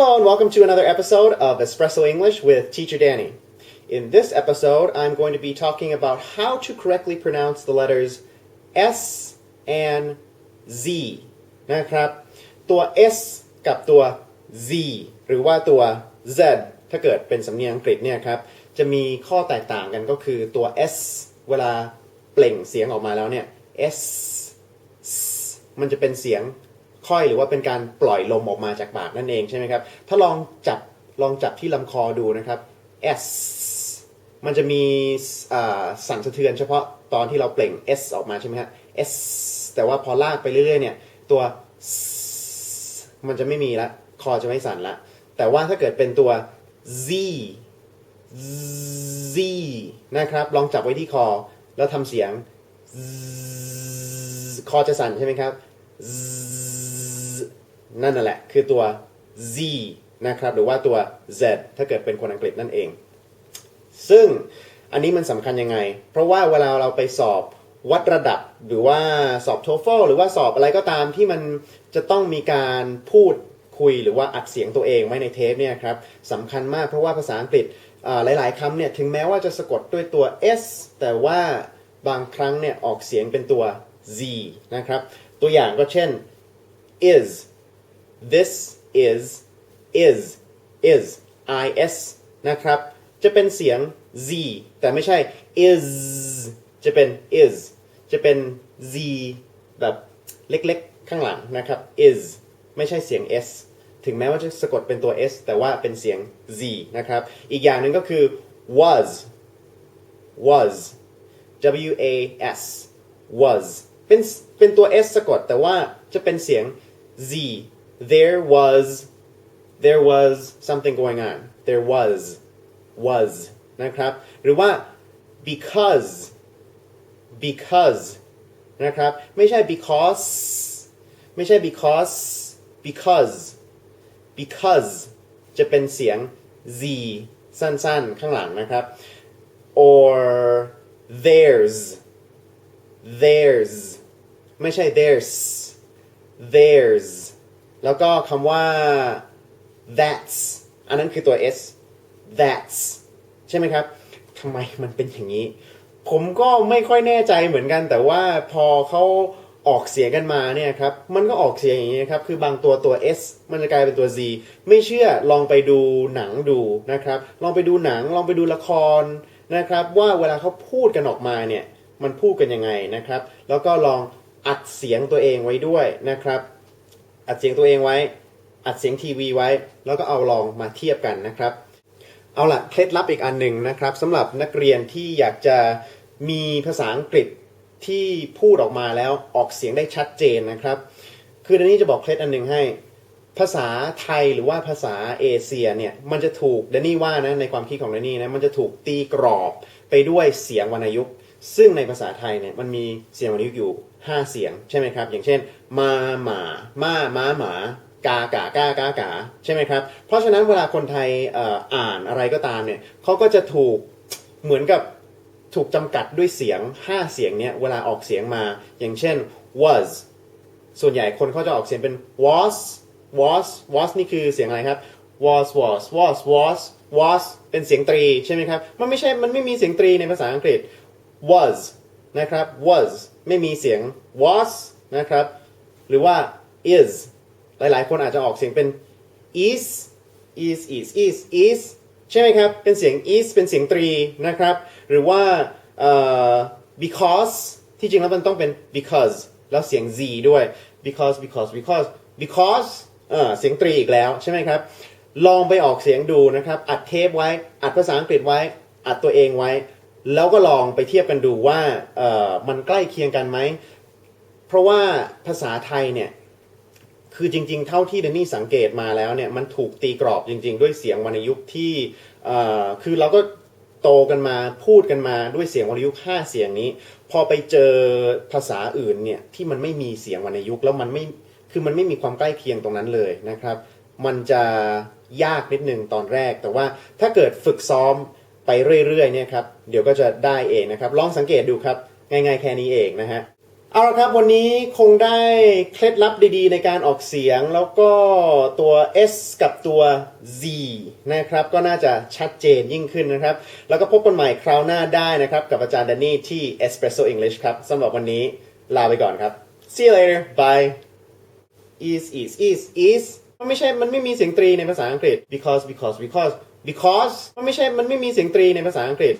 Hello and welcome to another episode of Espresso English with Teacher Danny. In this episode, I'm going to be talking about how to correctly pronounce the letters S and Z นะครับ ตัว S กับตัว Z หรือว่าตัว Z ถ้าเกิดเป็นสำเนียงอังกฤษเนี่ยครับ จะมีข้อแตกต่างกันก็คือตัว S เวลาเปล่งเสียงออกมาแล้วเนี่ย S มันจะเป็นเสียง ค่อยหรือว่าเป็นการปล่อยลมออกมาจากปากนั่นเองใช่ไหมครับถ้าลองจับลองจับที่ลำคอดูนะครับ S มันจะมีสั่นสะเทือนเฉพาะตอนที่เราเปล่ง S ออกมาใช่ไหมครับ S แต่ว่าพอลากไปเรื่อยๆเนี่ยตัว S มันจะไม่มีละคอจะไม่สั่นละแต่ว่าถ้าเกิดเป็นตัว Z Z นะครับ ลองจับไว้ที่คอ แล้วทำเสียง Z คอจะสั่นใช่ไหมครับ Z นั่นน่ะแหละ คือตัว Z นะครับ หรือว่าตัว Z ถ้าเกิดเป็นคนอังกฤษนั่นเอง ซึ่งอันนี้มันสำคัญยังไง เพราะว่าเวลาเราไปสอบวัดระดับหรือว่าสอบ TOEFL หรือว่าสอบอะไรก็ตามที่มันจะต้องมีการพูดคุยหรือว่าอัดเสียงตัวเองไว้ในเทปเนี่ยครับสำคัญมากเพราะว่าภาษาอังกฤษหลายๆคำเนี่ยถึงแม้ว่าจะสะกดด้วยตัว s แต่ว่าบางครั้งเนี่ยออกเสียงเป็นตัว z นะครับ ตัวอย่างก็เช่น is this is is is is นะครับ จะเป็นเสียง z แต่ไม่ใช่ is จะเป็น is จะเป็น z แบบเล็กๆ ข้างหลังนะครับ is ไม่ใช่เสียง s ถึงแม้ว่าจะสะกดเป็นตัว s แต่ว่าเป็นเสียง z นะครับ อีกอย่างหนึ่งก็คือ was was w a s was เป็นเป็นตัว s สะกดแต่ว่าจะเป็นเสียง z there was there was something going on there was was นะครับ หรือว่า because because นะครับ ไม่ใช่ because ไม่ใช่ because because because จะเป็นเสียง z สั้นๆ ข้างหลังนะครับ or theirs theirs ไม่ใช่ theirs theirs แล้วก็คำว่า that's อันนั้นคือตัว s that's ใช่ไหมครับทำไมมันเป็นอย่างนี้ ผมก็ไม่ค่อยแน่ใจเหมือนกัน แต่ว่าพอเขาออกเสียงกันมาเนี่ยครับ มันก็ออกเสียงอย่างนี้ครับ คือบางตัวตัว S มันจะกลายเป็นตัว Z ไม่เชื่อลองไปดูหนังดูนะครับ ลองไปดูหนัง ลองไปดูละครนะครับ ว่าเวลาเขาพูดกันออกมาเนี่ย มันพูดกันยังไงนะครับ แล้วก็ลอง อัดเสียงตัวเองไว้ด้วยนะครับ อัดเสียงตัวเองไว้ อัดเสียงทีวีไว้ แล้วก็เอาลองมาเทียบกันนะครับ เอาละเคล็ดลับอีกอันหนึ่งนะครับสำหรับนักเรียนที่อยากจะมีภาษาอังกฤษที่พูดออกมาแล้วออกเสียงได้ชัดเจนนะครับ คืออันนี้จะบอกเคล็ดอันหนึ่งให้ ภาษาไทยหรือว่าภาษาเอเชียเนี่ยมันจะถูกแดนนี่ว่านะในความคิดของแดนนี่นะมันจะถูกตีกรอบไปด้วยเสียงวรรณยุกต์ ซึ่งในภาษาไทยเนี่ยมันมีเสียงวรรณยุกต์อยู่ 5 เสียงใช่ไหมครับ อย่างเช่น มาหมาม่าม้าหมากากากากากาใช่ไหมครับ เพราะฉะนั้นเวลาคนไทยอ่ออ่านอะไรก็ตามเนี่ยเขาก็จะถูกเหมือนกับถูกจำกัดด้วยเสียง 5 เสียงเนี้ยเวลาออกเสียงมา อย่างเช่น was ส่วนใหญ่คนเขาจะออกเสียงเป็น was was was นี่คือเสียงอะไรครับ was was was was was เป็นเสียงตรีใช่ไหมครับ มันไม่ใช่ มันไม่มีเสียงตรีในภาษาอังกฤษ was นะครับ was ไม่มีเสียง was นะครับ หรือว่า is หลาย ๆ คนอาจจะออกเสียงเป็น is is is is is ใช่ไหมครับ เป็นเสียง is เป็นเสียงตรีนะครับ หรือว่า because ที่จริงแล้วมันต้องเป็น because แล้วเสียง z ด้วย because because because because เออเสียงตรีอีกแล้วใช่ไหมครับ ลองไปออกเสียงดูนะครับ อัดเทปไว้ อัดภาษาอังกฤษไว้ อัดตัวเองไว้ แล้วก็ลองไปเทียบกันดูว่าเออมันใกล้เคียงกันไหม เพราะว่าภาษาไทยเนี่ยคือจริง ๆ เท่าที่เดนนี่สังเกตมาแล้วเนี่ยมันถูกตีกรอบจริง ๆ ด้วยเสียงวรรณยุกต์ที่เอ่อคือเราก็โตกันมาพูดกันมาด้วยเสียงวรรณยุกต์ห้าเสียงนี้ พอไปเจอภาษาอื่นเนี่ยที่มันไม่มีเสียงวรรณยุกต์แล้วมันไม่คือมันไม่มีความใกล้เคียงตรงนั้นเลยนะครับ มันจะยากนิดนึงตอนแรก แต่ว่าถ้าเกิดฝึกซ้อม ไปเรื่อยๆเนี่ยครับเดี๋ยวก็จะได้เองนะครับ ลองสังเกตดูครับ ง่ายๆแค่นี้เองนะฮะเอาละครับวันนี้คงได้เคล็ดลับดีๆ ในการออกเสียงแล้วก็ตัว S กับตัว Z นะครับ ก็น่าจะชัดเจนยิ่งขึ้นนะครับ แล้วก็พบกันใหม่คราวหน้าได้นะครับ กับอาจารย์แดนนี่ที่ Espresso English ครับสำหรับวันนี้ลาไปก่อนครับ see you later bye is is is is มันไม่ใช่มันไม่มีเสียงตรีในภาษาอังกฤษ because because because because มันไม่ใช่มันไม่มีเสียงตรีในภาษาอังกฤษ